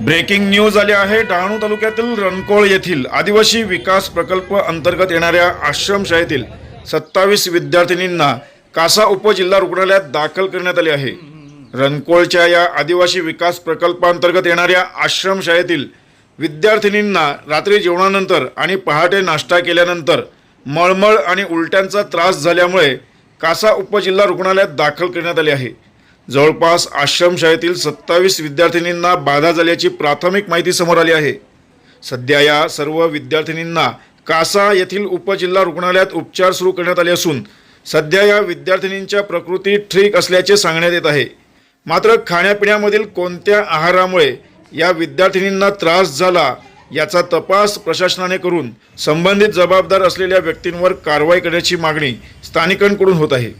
Breaking news आली आहे. डहाणू तालुक्यातील रणकोळ येथील आदिवासी विकास प्रकल्प अंतर्गत येणाऱ्या आश्रमशाळेतील सत्तावीस विद्यार्थिनींना कासा उपजिल्हा रुग्णालयात दाखल करण्यात आले आहे. रणकोळच्या या आदिवासी विकास प्रकल्पांतर्गत येणाऱ्या आश्रमशाळेतील विद्यार्थिनींना रात्री जेवणानंतर आणि पहाटे नाश्ता केल्यानंतर मळमळ आणि उलट्यांचा त्रास झाल्यामुळे कासा उपजिल्हा रुग्णालयात दाखल करण्यात आले आहे. जवळपास आश्रमशाळेतील सत्तावीस विद्यार्थिनींना बाधा झाल्याची प्राथमिक माहिती समोर आली आहे. सध्या या सर्व विद्यार्थिनींना कासा येथील उपजिल्हा रुग्णालयात उपचार सुरू करण्यात आले असून सध्या या विद्यार्थिनींच्या प्रकृती ठीक असल्याचे सांगण्यात येत आहे. मात्र खाण्यापिण्यामधील कोणत्या आहारामुळे या विद्यार्थिनींना त्रास झाला याचा तपास प्रशासनाने करून संबंधित जबाबदार असलेल्या व्यक्तींवर कारवाई करण्याची मागणी स्थानिकांकडून होत आहे.